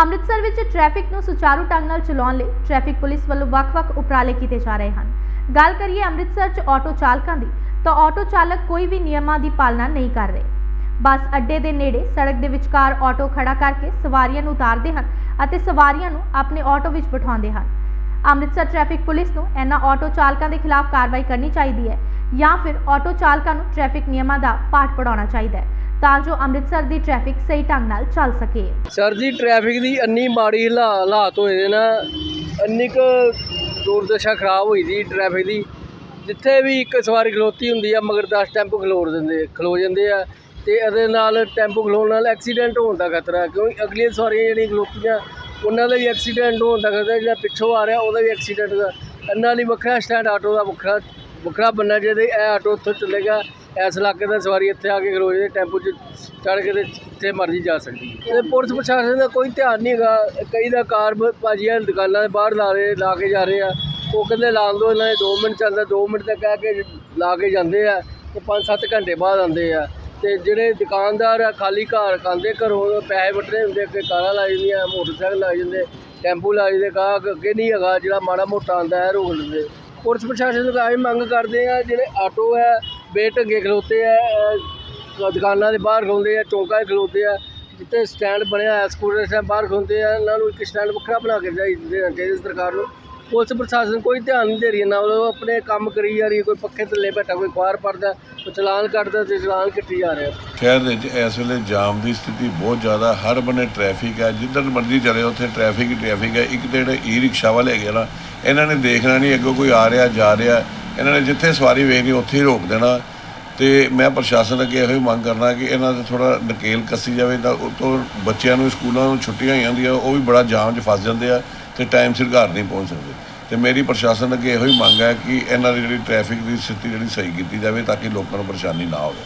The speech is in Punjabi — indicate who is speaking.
Speaker 1: ਅੰਮ੍ਰਿਤਸਰ ਵਿੱਚ ਟ੍ਰੈਫਿਕ ਨੂੰ ਸੁਚਾਰੂ ਢੰਗ ਨਾਲ ਚਲਾਉਣ ਲਈ ਟ੍ਰੈਫਿਕ ਪੁਲਿਸ ਵੱਲੋਂ ਵੱਖ-ਵੱਖ ਉਪਰਾਲੇ ਕੀਤੇ ਜਾ ਰਹੇ ਹਨ। ਗੱਲ ਕਰੀਏ ਅੰਮ੍ਰਿਤਸਰ 'ਚ ਆਟੋ ਚਾਲਕਾਂ ਦੀ, ਤਾਂ ਆਟੋ ਚਾਲਕ ਕੋਈ ਵੀ ਨਿਯਮਾਂ ਦੀ ਪਾਲਣਾ ਨਹੀਂ ਕਰ ਰਹੇ। ਬੱਸ ਅੱਡੇ ਦੇ ਨੇੜੇ ਸੜਕ ਦੇ ਵਿਚਕਾਰ ਆਟੋ ਖੜਾ ਕਰਕੇ ਸਵਾਰੀਆਂ ਨੂੰ ਉਤਾਰਦੇ ਹਨ ਅਤੇ ਸਵਾਰੀਆਂ ਨੂੰ ਆਪਣੇ ਆਟੋ ਵਿੱਚ ਬਿਠਾਉਂਦੇ ਹਨ। ਅੰਮ੍ਰਿਤਸਰ ਟ੍ਰੈਫਿਕ ਪੁਲਿਸ ਨੂੰ ਇਹਨਾਂ ਆਟੋ ਚਾਲਕਾਂ ਦੇ ਖਿਲਾਫ ਕਾਰਵਾਈ ਕਰਨੀ ਚਾਹੀਦੀ ਹੈ ਜਾਂ ਫਿਰ ਆਟੋ ਚਾਲਕਾਂ ਨੂੰ ਟ੍ਰੈਫਿਕ ਨਿਯਮਾਂ ਦਾ ਪਾਠ ਪੜਾਉਣਾ ਚਾਹੀਦਾ ਹੈ। ਤਾਂ ਜੋ ਅੰਮ੍ਰਿਤਸਰ ਦੀ ਟ੍ਰੈਫਿਕ ਸਹੀ ਢੰਗ ਨਾਲ ਚੱਲ ਸਕੇ।
Speaker 2: ਸਰ ਜੀ ਟ੍ਰੈਫਿਕ ਦੀ ਇੰਨੀ ਮਾੜੀ ਹਾਲਾ- ਹਾਲਾਤ ਹੋਏ ਦੇ ਨਾ, ਇੰਨੀ ਕੁ ਦੁਰਦਸ਼ਾ ਖਰਾਬ ਹੋਈ ਦੀ ਟ੍ਰੈਫਿਕ ਦੀ, ਜਿੱਥੇ ਵੀ ਇੱਕ ਸਵਾਰੀ ਖਲੋਤੀ ਹੁੰਦੀ ਆ, ਮਗਰ 10 ਟੈਂਪੂ ਖਲੋੜ ਦਿੰਦੇ, ਖਲੋ ਜਾਂਦੇ ਆ, ਤੇ ਇਹਦੇ ਨਾਲ ਟੈਂਪੂ ਖਲੋਣ ਨਾਲ ਐਕਸੀਡੈਂਟ ਹੋਣ ਦਾ ਖਤਰਾ, ਕਿਉਂਕਿ ਅਗਲੀਆਂ ਸਵਾਰੀਆਂ ਜਿਹੜੀਆਂ ਖਲੋਤੀਆਂ, ਉਹਨਾਂ ਦਾ ਵੀ ਐਕਸੀਡੈਂਟ ਹੋਣ ਦਾ ਖਤਰਾ, ਜਿਹੜਾ ਪਿੱਛੋਂ ਆ ਰਿਹਾ, ਉਹਦਾ ਵੀ ਐਕਸੀਡੈਂਟ ਦਾ ਇਹਨਾਂ ਲਈ ਵੱਖਰਾ, ਸਟੈਂਡ ਆਟੋ ਦਾ ਵੱਖਰਾ ਵੱਖਰਾ ਬੰਨਾ ਜਿਹਦੇ ਇਹ ਆਟੋ ਉੱਥੋਂ ਚੱਲੇਗਾ ਇਸ ਇਲਾਕੇ ਦਾ ਸਵਾਰੀ ਇੱਥੇ ਆ ਕੇ ਖਲੋ ਜੇ ਟੈਂਪੂ 'ਚ ਚੜ੍ਹ ਕੇ ਤੇ ਜਿੱਥੇ ਮਰਜ਼ੀ ਜਾ ਸਕਦੀ ਹੈ। ਤੇ ਪੁਲਿਸ ਪ੍ਰਸ਼ਾਸਨ ਦਾ ਕੋਈ ਧਿਆਨ ਨਹੀਂ ਹੈਗਾ। ਕਈ ਦਾ ਕਾਰ ਬ- ਭਾਜੀਆਂ ਦੁਕਾਨਾਂ ਦੇ ਬਾਹਰ ਲਾ ਰਹੇ, ਲਾ ਕੇ ਜਾ ਰਹੇ ਆ। ਉਹ ਕਹਿੰਦੇ ਲਾਉਣ ਦੋ, ਇਹਨਾਂ ਦੇ 2 ਮਿੰਟ ਚੱਲਦਾ 2 ਮਿੰਟ ਤੱਕ ਕਹਿ ਕੇ ਲਾ ਕੇ ਜਾਂਦੇ ਆ ਤੇ 5-7 ਘੰਟੇ ਬਾਅਦ ਆਉਂਦੇ ਆ। ਤੇ ਜਿਹੜੇ ਦੁਕਾਨਦਾਰ ਆ, ਖਾਲੀ ਘਰ ਖਾਂਦੇ ਘਰੋਂ ਪੈਸੇ ਵੱਟਣੇ ਹੁੰਦੇ ਅੱਗੇ ਕਾਰਾਂ ਲਾਈ ਜਾਂਦੀਆਂ, ਮੋਟਰਸਾਈਕਲ ਲਾਈ ਜਾਂਦੇ, ਟੈਂਪੂ ਲਾਈ ਜਾਂਦੇ, ਗਾਹਕ ਅੱਗੇ ਨਹੀਂ ਹੈਗਾ, ਜਿਹੜਾ ਮਾੜਾ ਮੋਟਾ ਆਉਂਦਾ ਹੈ, ਰੋਕ ਲੈਂਦੇ। ਪੁਲਿਸ ਪ੍ਰਸ਼ਾਸਨ ਤੋਂ ਤਾਂ ਇਹ ਮੰਗ ਕਰਦੇ ਆ, ਜਿਹੜੇ ਆਟੋ ਹੈ ਬੇਢੰਗੇ ਖਲੋਤੇ ਆ ਅਹ ਦੁਕਾਨਾਂ ਦੇ ਬਾਹਰ ਖਲੋਂਦੇ ਆ ਚੌਂਕਾਂ 'ਚ ਖਲੋਤੇ ਆ ਜਿੱਥੇ ਸਟੈਂਡ ਬਣਿਆ ਹੋਇਆ ਸਕੂਟਰ ਸਟੈਂਡ ਬਾਹਰ ਖਲੋਂਦੇ ਆ ਇਹਨਾਂ ਨੂੰ ਇੱਕ ਸਟੈਂਡ ਵੱਖਰਾ ਬਣਾ ਕੇ ਚਾਹੀਦਾ ਦੇਣਾ ਚਾਹੀਦਾ ਸਰਕਾਰ ਨੂੰ ਪੁਲਿਸ ਪ੍ਰਸ਼ਾਸਨ ਕੋਈ ਧਿਆਨ ਨਹੀਂ ਦੇ ਰਹੀ ਨਾ ਉਹ ਆਪਣੇ ਕੰਮ ਕਰੀ ਜਾ ਰਹੀ ਹੈ। ਕੋਈ ਪੱਖੇ ਥੱਲੇ ਬੈਠਾ ਕੋਈ ਅਖਬਾਰ ਪੜਦਾ ਕੋਈ ਚਲਾਨ ਕੱਟਦਾ ਤੇ ਚਲਾਨ ਕੱਟੀ ਜਾ ਰਿਹਾ
Speaker 3: ਸ਼ਹਿਰ ਦੇ ਵਿੱਚ ਇਸ ਵੇਲੇ ਜਾਮ ਦੀ ਸਥਿਤੀ ਬਹੁਤ ਜ਼ਿਆਦਾ ਹਰ ਬੰਨੇ ਟ੍ਰੈਫਿਕ ਹੈ ਜਿੱਧਰ ਮਰਜ਼ੀ ਚਲੇ ਜਾਓ, ਉੱਥੇ ਟ੍ਰੈਫਿਕ ਹੀ ਟ੍ਰੈਫਿਕ ਹੈ ਇੱਕ ਤੇ ਜਿਹੜੇ ਈ ਰਿਕਸ਼ਾ ਵਾਲੇ ਹੈਗੇ ਨਾ ਇਹਨਾਂ ਨੇ ਦੇਖਣਾ ਨਹੀਂ ਅੱਗੋਂ ਕੋਈ ਆ ਰਿਹਾ ਜਾ ਰਿਹਾ ਇਹਨਾਂ ਨੇ ਜਿੱਥੇ ਸਵਾਰੀ ਵੇਖਣੀ ਉੱਥੇ ਹੀ ਰੋਕ ਦੇਣਾ। ਤੇ ਮੈਂ ਪ੍ਰਸ਼ਾਸਨ ਅੱਗੇ ਇਹੋ ਹੀ ਮੰਗ ਕਰਨਾ ਕਿ ਇਹਨਾਂ ਤੇ ਥੋੜਾ ਨਕੇਲ ਕੱਸੀ ਜਾਵੇ, ਤਾਂ ਉਤੋਂ ਬੱਚਿਆਂ ਨੂੰ, ਸਕੂਲਾਂ ਨੂੰ ਛੁੱਟੀਆਂ ਹੋਈਆਂ ਹੁੰਦੀਆਂ, ਉਹ ਵੀ ਬੜਾ ਜਾਮ 'ਚ ਫਸ ਜਾਂਦੇ ਆ ਤੇ ਟਾਈਮ ਸਿਰ ਘਰ ਨਹੀਂ ਪਹੁੰਚ ਸਕਦੇ। ਤੇ ਮੇਰੀ ਪ੍ਰਸ਼ਾਸਨ ਅੱਗੇ ਇਹੋ ਹੀ ਮੰਗ ਹੈ ਕਿ ਇਹਨਾਂ ਦੀ ਜਿਹੜੀ ਟ੍ਰੈਫਿਕ ਦੀ ਸਥਿਤੀ ਜਿਹੜੀ ਸਹੀ ਕੀਤੀ ਜਾਵੇ, ਤਾਂ ਕਿ ਲੋਕਾਂ ਨੂੰ ਪਰੇਸ਼ਾਨੀ ਨਾ ਹੋਵੇ।